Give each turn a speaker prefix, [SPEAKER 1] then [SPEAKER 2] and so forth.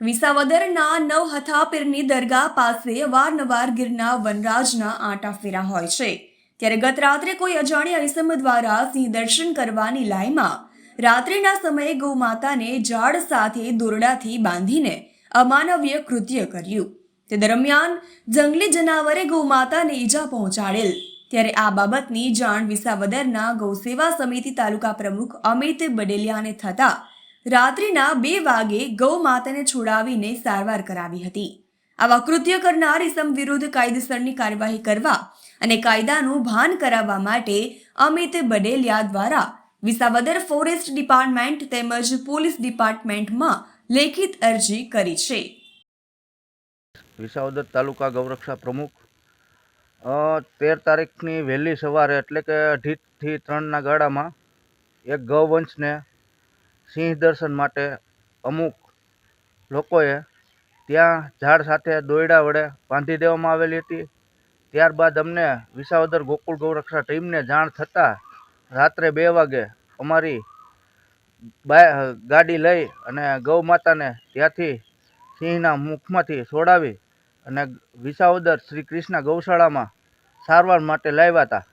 [SPEAKER 1] વિસાવદરના નવહથાપીરની દરગાહ પાસે વારનવાર ગીરના વનરાજના આંટા ફેરા હોય છે. ત્યારે ગત રાત્રે કોઈ અજાણ્યા ઇસમ દ્વારા સિંહ દર્શન કરવાની લાઈમાં રાત્રિના સમયે ગૌમાતાને ઝાડ સાથે દોરડાથી બાંધીને અમાનવીય કૃત્ય કર્યું. તે દરમિયાન જંગલી જનાવરે ગૌમાતાને ઈજા પહોંચાડેલ. ત્યારે આ બાબતની જાણ વિસાવદરના ગૌસેવા સમિતિ તાલુકા પ્રમુખ અમિત બડેલિયાને થતા રાત્રિના બે વાગે ગૌ માતાને છોડાવીને સારવાર કરાવી હતી. આવા કૃત્ય કરનાર ઇસમ વિરુદ્ધ કાયદેસરની કાર્યવાહી કરવા અને કાયદાનું ભાન કરાવવા માટે અમિત બડેલિયા દ્વારા વિસાવદર ફોરેસ્ટ ડિપાર્ટમેન્ટ તેમજ પોલીસ ડિપાર્ટમેન્ટમાં લેખિત અરજી કરી છે.
[SPEAKER 2] વિસાવદર તાલુકા ગૌરક્ષા પ્રમુખ તેર તારીખની વહેલી સવારે એટલે કે અઢીથી ત્રણના ગાળામાં એક ગૌવંશને સિંહ દર્શન માટે અમુક લોકોએ ત્યાં ઝાડ સાથે દોયડા વડે બાંધી દેવામાં આવેલી હતી. ત્યારબાદ અમને વિસાવદર ગોકુળ ગૌરક્ષા ટીમને જાણ થતાં રાત્રે બે વાગે અમારી ગાડી લઈ અને ગૌ માતાને ત્યાંથી સિંહના મુખમાંથી છોડાવી અને વિસાવદર શ્રી કૃષ્ણ ગૌશાળામાં સારવાર માટે લાવ્યા હતા.